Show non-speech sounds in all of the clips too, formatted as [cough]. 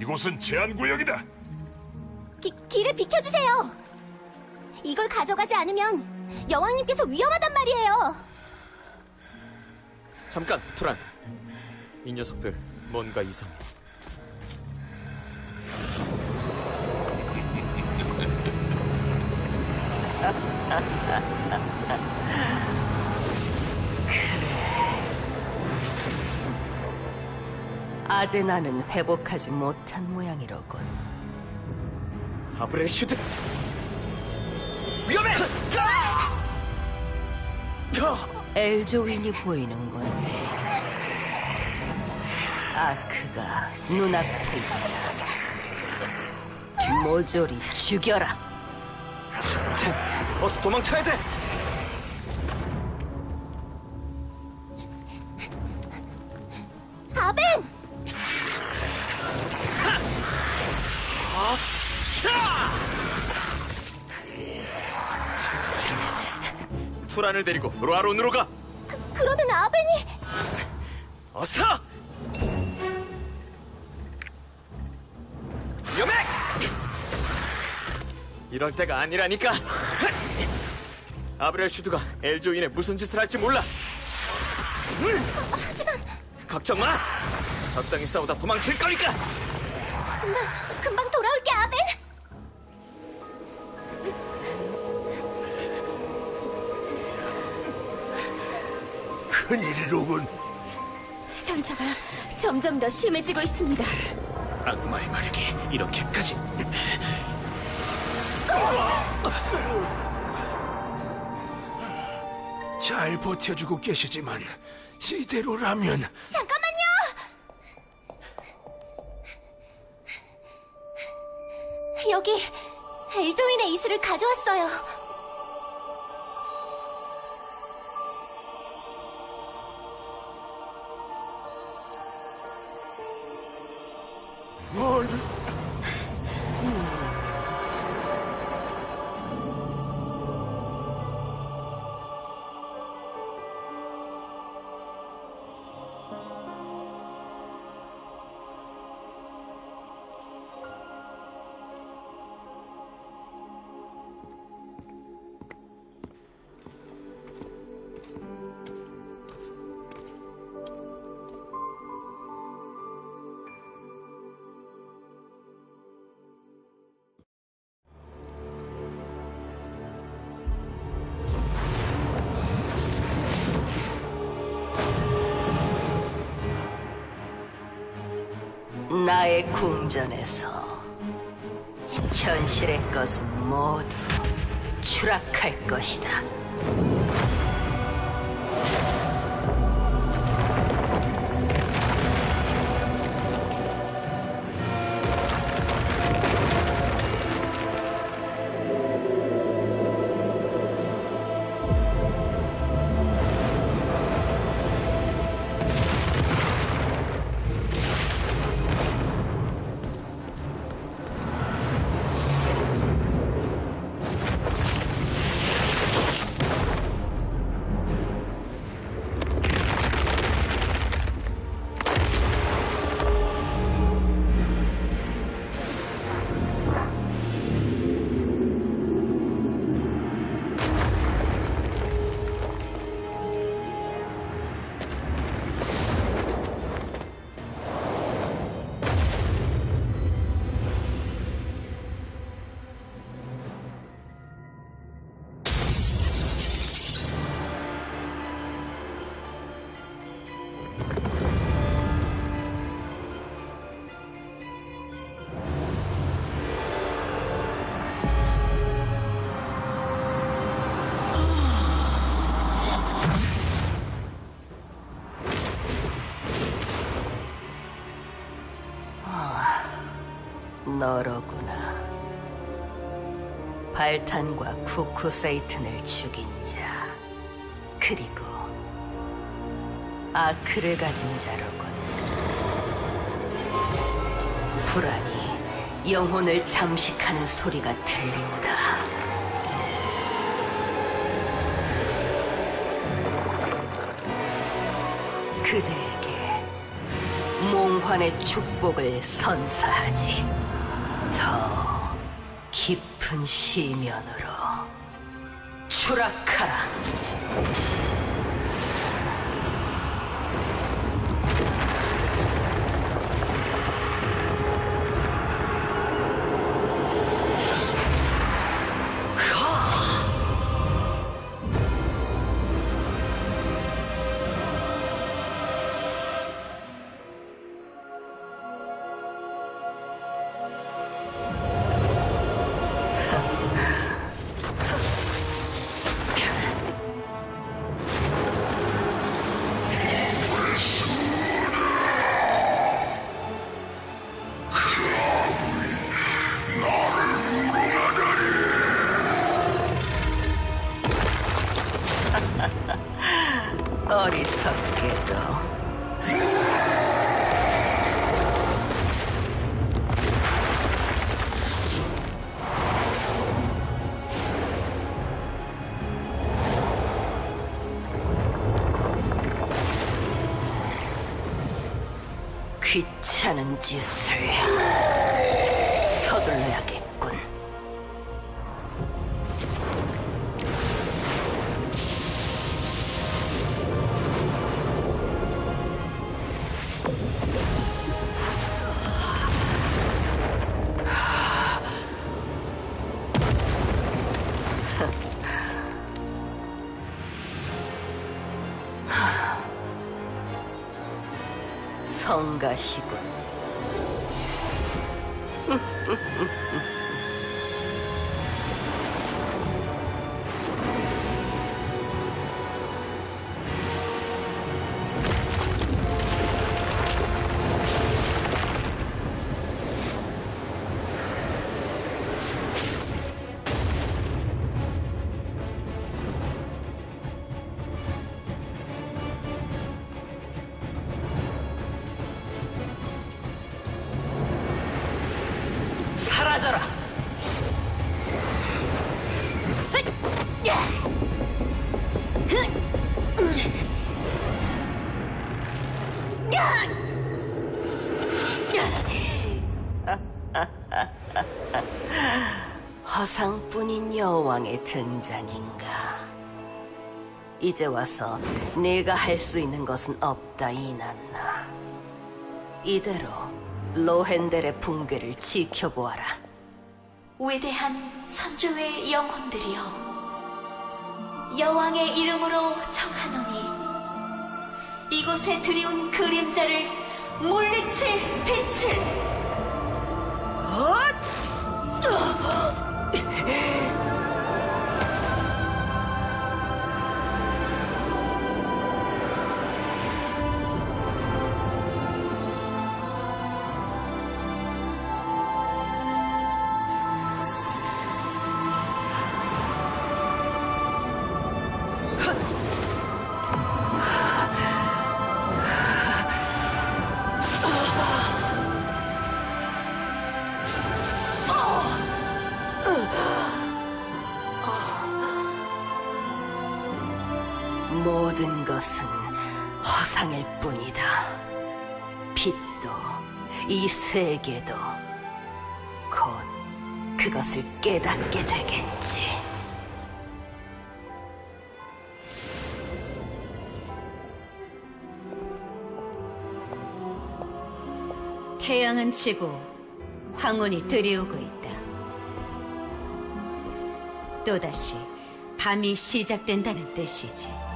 이곳은 제한 구역이다. 기, 길을 비켜주세요. 이걸 가져가지 않으면 여왕님께서 위험하단 말이에요. 잠깐, 투란. 이 녀석들 뭔가 이상해. [laughs] 아제나는 회복하지 못한 모양이로군. 아브렐슈드! 위험해! 엘조윈이 보이는군. 아크가 눈앞에 있다. 모조리 죽여라. 어서 도망쳐야 돼! 투란을 데리고 로아론으로 가! 그러면 아벤이 어서! 위험해! 이럴 때가 아니라니까! 아브렐 슈드가 엘조인에 무슨 짓을 할지 몰라! 하지만 걱정 마! 적당히 싸우다 도망칠 거니까! 금방, 금방 돌아올게 아벤. 큰일이로군. 상처가 점점 더 심해지고 있습니다. 악마의 마력이 이렇게까지. 잘 버텨주고 계시지만 이대로라면 잠깐만요. 여기 엘조인의 이슬을 가져왔어요. Hayır. 나의 궁전에서 현실의 것은 모두 추락할 것이다. 너로구나. 발탄과 쿠쿠세이튼을 죽인 자, 그리고 아크를 가진 자로군. 불안이 영혼을 잠식하는 소리가 들린다. 그대에게 몽 영환의 축복을 선사하지. 더 깊은 시면으로 추락하라. 귀찮은 짓을 서둘러야겠 성가시군. [laughs] [laughs] 허상뿐인 여왕의 등장인가? 이제 와서 네가 할 수 있는 것은 없다 이난나. 이대로 로헨델의 붕괴를 지켜보아라. 위대한 선조의 영혼들이여 여왕의 이름으로 정하노니 이곳에 드리운 그림자를 물리칠 빛을 모든 것은 허상일 뿐이다. 빛도 이 세계도 곧 그것을 깨닫게 되겠지. 태양은 지고 황혼이 들이오고 있다. 또다시 밤이 시작된다는 뜻이지.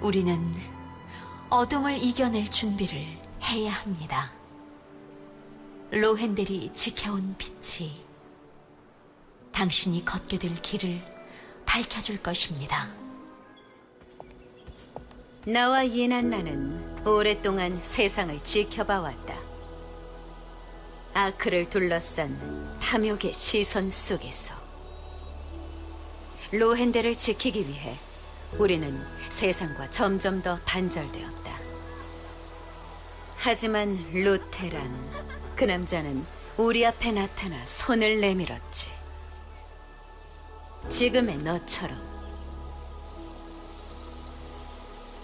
우리는 어둠을 이겨낼 준비를 해야 합니다. 로헨델이 지켜온 빛이 당신이 걷게 될 길을 밝혀줄 것입니다. 나와 예난나는 오랫동안 세상을 지켜봐왔다. 아크를 둘러싼 탐욕의 시선 속에서 로헨델을 지키기 위해 우리는 세상과 점점 더 단절되었다. 하지만 루테란, 그 남자는 우리 앞에 나타나 손을 내밀었지. 지금의 너처럼.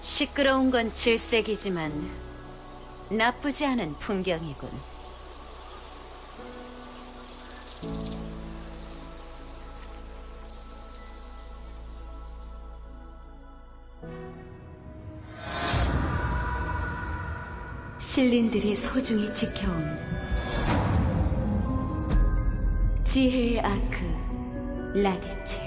시끄러운 건 질색이지만 나쁘지 않은 풍경이군. 신린들이 소중히 지켜온 지혜의 아크 라디체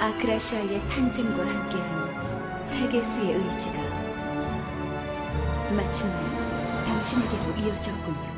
아크라시아의 탄생과 함께한 세계수의 의지가 마침내 당신에게로 이어졌군요.